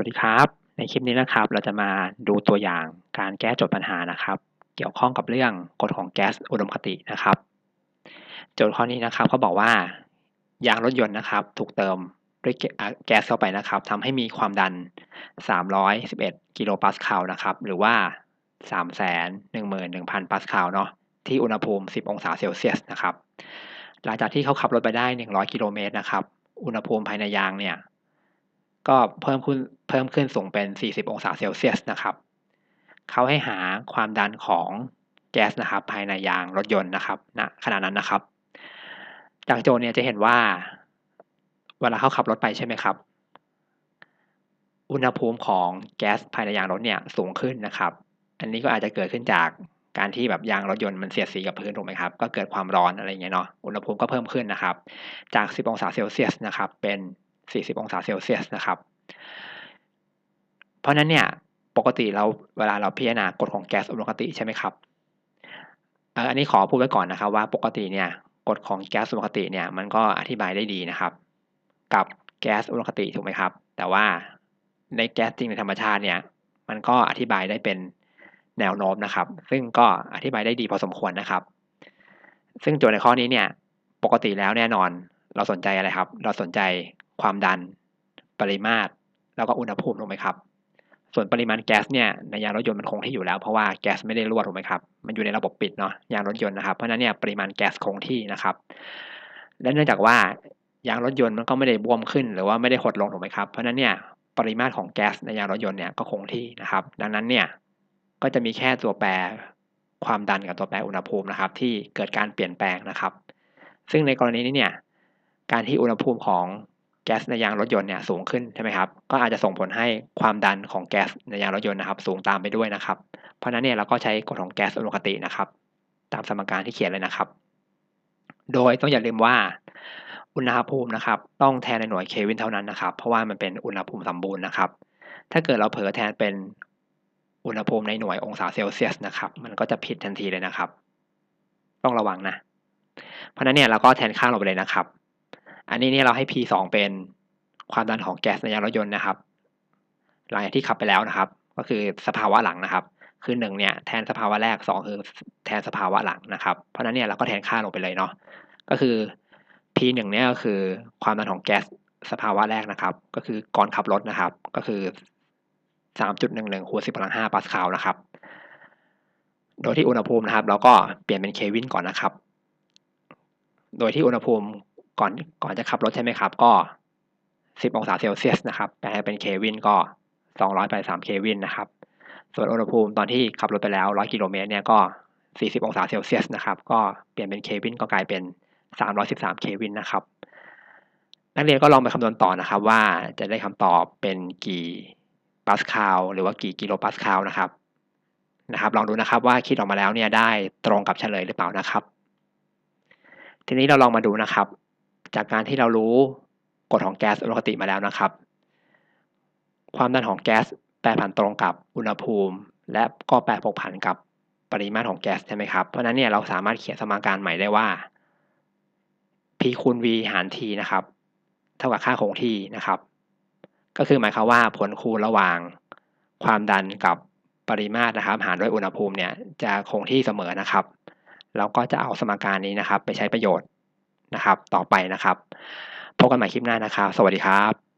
วัสดีครับ ในคลิปนี้นะครับ เราจะมาดูตัวอย่างการแก้โจทย์ปัญหานะครับ เกี่ยวข้องกับเรื่องกฎของแก๊สอุดมคตินะครับ โจทย์ข้อนี้นะครับเขาบอกว่ายางรถยนต์นะครับ ถูกเติมด้วยแก๊สเข้าไปนะครับทำให้มีความดัน 311 กิโลปาสคาลนะครับ หรือว่า 311,000 ปาสคาลเนาะที่อุณหภูมิ 10 องศาเซลเซียสนะครับ หลังจากที่เขาขับรถไปได้ 100 กิโลเมตรนะครับ อุณหภูมิภายในยางเนี่ย ก็เพิ่มขึ้นเพิ่มขึ้นสูงเป็น 40 องศาเซลเซียสนะครับเขาให้หาความดันของแก๊สนะครับภายในยางรถยนต์นะครับณขณะนั้นนะครับ จากโจทย์เนี่ยจะเห็นว่า เวลาเขาขับรถไปใช่ไหมครับ อุณหภูมิของแก๊สภายในยางรถเนี่ยสูงขึ้นนะครับ อันนี้ก็อาจจะเกิดขึ้นจากการที่แบบยางรถยนต์มันเสียดสีกับพื้นถูกไหมครับก็เกิดความร้อนอะไรเงี้ยเนาะอุณหภูมิก็เพิ่มขึ้นนะครับ จาก 10 องศาเซลเซียสนะครับ เป็น 40 องศาเซลเซียสนะครับ เพราะนั้นเนี่ยปกติเราเวลาเราพิจารณากฎของแก๊สอุณหภูมิใช่ไหมครับอันนี้ขอพูดไว้ก่อนนะครับว่าปกติเนี่ยกฎของแก๊สอุณหภูมิเนี่ยมันก็อธิบายได้ดีนะครับ กับแก๊สอุณหภูมิถูกไหมครับ แต่ว่าในแก๊สจริงในธรรมชาติเนี่ยมันก็อธิบายได้เป็นแนวโน้มนะครับ ซึ่งก็อธิบายได้ดีพอสมควรนะครับ ซึ่งโจทย์ในข้อนี้เนี่ยปกติแล้วแน่นอนเราสนใจอะไรครับ เราสนใจ ความดัน ปริมาตร แล้วก็อุณหภูมิถูกไหมครับ ส่วนปริมาณแก๊สเนี่ยในยางรถยนต์มันคงที่อยู่แล้วเพราะว่าแก๊สไม่ได้รั่วถูกไหมครับ มันอยู่ในระบบปิดเนาะยางรถยนต์นะครับ เพราะนั้นเนี่ยปริมาณแก๊สคงที่นะครับ และเนื่องจากว่ายางรถยนต์มันก็ไม่ได้บวมขึ้น หรือว่าไม่ได้หดลงถูกไหมครับ เพราะนั้นเนี่ยปริมาตรของแก๊สในยางรถยนต์เนี่ยก็คงที่นะครับ ดังนั้นเนี่ยก็จะมีแค่ตัวแปรความดันกับตัวแปรอุณหภูมินะครับ ที่เกิดการเปลี่ยนแปลงนะครับ ซึ่งในกรณีนี้เนี่ยการที่อุณหภูมิของ แก๊สในยางรถยนต์เนี่ยสูงขึ้นใช่ไหมครับ ก็อาจจะส่งผลให้ความดันของแก๊สในยางรถยนต์นะครับ สูงตามไปด้วยนะครับ เพราะนั้นเนี่ยเราก็ใช้กฎของแก๊สอุณหภูมินะครับ ตามสมการที่เขียนเลยนะครับ โดยต้องอย่าลืมว่าอุณหภูมินะครับ ต้องแทนในหน่วยเควินเท่านั้นนะครับ เพราะว่ามันเป็นอุณหภูมิสมบูรณ์นะครับ ถ้าเกิดเราเผลอแทนเป็นอุณหภูมิในหน่วยองศาเซลเซียสนะครับ มันก็จะผิดทันทีเลยนะครับ ต้องระวังนะ เพราะนั้นเนี่ยเราก็แทนค่าลงไปเลยนะครับ อันนี้เนี่ยเราให้ P 2เป็นความดันของแก๊สในยางรถยนต์นะครับ หลังจากที่ขับไปแล้วนะครับ ก็คือสภาวะหลังนะครับ คือหนึ่งเนี่ยแทนสภาวะแรกสองคือแทนสภาวะหลังนะครับ เพราะนั้นเนี่ยเราก็แทนค่าลงไปเลยเนาะ ก็คือ P หนึ่งเนี่ยก็คือความดันของแก๊สสภาวะแรกนะครับ ก็คือก่อนขับรถนะครับ ก็คือ 3.11คูณ10กำลัง5ปาสคาลนะครับ โดยที่อุณหภูมินะครับ เราก็เปลี่ยนเป็นเควินก่อนนะครับ โดยที่อุณหภูมิ ก่อนก่อนจะขับรถใช่ไหมครับ ก็ 10 องศาเซลเซียสนะครับแปลให้เป็นเควินก็ 283เควินนะครับ ส่วนอุณหภูมิตอนที่ขับรถไปแล้ว 100 กิโลเมตรเนี่ยก็ 40 องศาเซลเซียสนะครับ ก็เปลี่ยนเป็นเควินก็กลายเป็น 313เควินนะครับ นักเรียนก็ลองไปคำนวณต่อนะครับ ว่าจะได้คำตอบเป็นกี่ปาสคาลหรือว่ากี่กิโลปาสคาลนะครับนะครับลองดูนะครับว่าคิดออกมาแล้วเนี่ยได้ตรงกับเฉลยหรือเปล่านะครับ ทีนี้เราลองมาดูนะครับ จากการที่เรารู้กฎของแก๊สอุณหภูมิมาแล้วนะครับ ความดันของแก๊สแปรผันตรงกับอุณหภูมิ และก็แปรผกผันกับปริมาตรของแก๊สใช่ไหมครับ เพราะนั้นเนี่ยเราสามารถเขียนสมการใหม่ได้ว่า P คูณ V หาร T นะครับ เท่ากับค่าคงที่นะครับ ก็คือหมายความว่าผลคูณระหว่าง ความดันกับปริมาตรนะครับ หารด้วยอุณหภูมิเนี่ยจะคงที่เสมอนะครับ เราก็จะเอาสมการนี้นะครับ ไปใช้ประโยชน์ นะครับ ต่อไปนะครับ พบกันใหม่คลิปหน้านะครับ สวัสดีครับ